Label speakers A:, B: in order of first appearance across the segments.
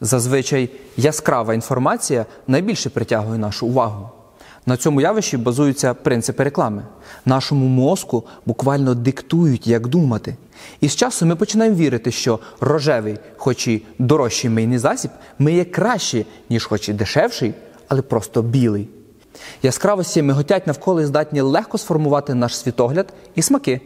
A: Зазвичай яскрава інформація найбільше притягує нашу увагу. На цьому явищі базуються принципи реклами. Нашому мозку буквально диктують, як думати. І з часу ми починаємо вірити, що рожевий, хоч і дорожчий мийний засіб, миє краще, ніж хоч і дешевший, але просто білий. Яскравості миготять навколо і здатні легко сформувати наш світогляд і смаки.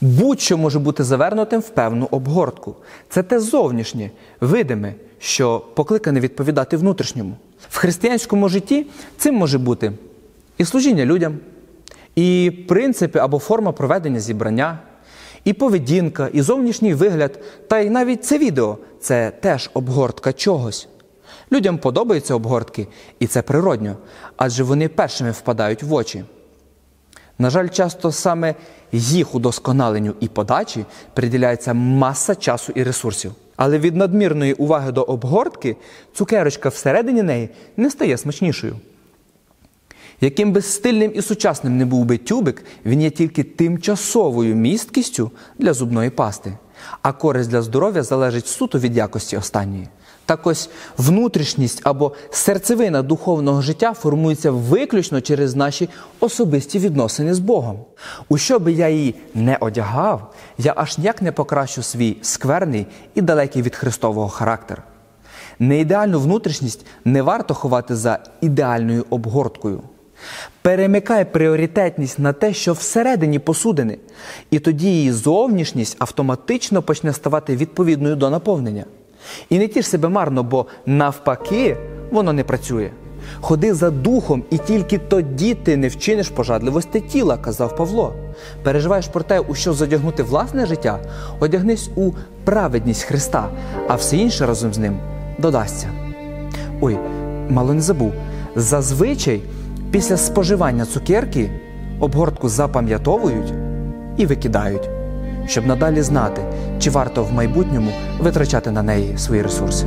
A: Будь-що може бути завернутим в певну обгортку. Це те зовнішнє, видиме, що покликане відповідати внутрішньому. В християнському житті цим може бути і служіння людям, і принципи або форма проведення зібрання, і поведінка, і зовнішній вигляд, та й навіть це відео це теж обгортка чогось. Людям подобаються обгортки, і це природньо, адже вони першими впадають в очі. На жаль, часто саме їх удосконаленню і подачі приділяється маса часу і ресурсів. Але від надмірної уваги до обгортки цукерочка всередині неї не стає смачнішою. Яким би стильним і сучасним не був би тюбик, він є тільки тимчасовою місткістю для зубної пасти, а користь для здоров'я залежить суто від якості останньої. Так ось внутрішність або серцевина духовного життя формується виключно через наші особисті відносини з Богом. У що би я її не одягав, я аж ніяк не покращу свій скверний і далекий від Христового характер. Неідеальну внутрішність не варто ховати за ідеальною обгорткою. Перемикай пріоритетність на те, що всередині посудини, і тоді її зовнішність автоматично почне ставати відповідною до наповнення. І не тіш себе марно, бо навпаки воно не працює. Ходи за духом, і тільки тоді ти не вчиниш пожадливості тіла, казав Павло. Переживаєш про те, у що задягнути власне життя, одягнись у праведність Христа, а все інше разом з ним додасться. Ой, мало не забув. Зазвичай після споживання цукерки обгортку запам'ятовують і викидають, щоб надалі знати, чи варто в майбутньому витрачати на неї свої ресурси.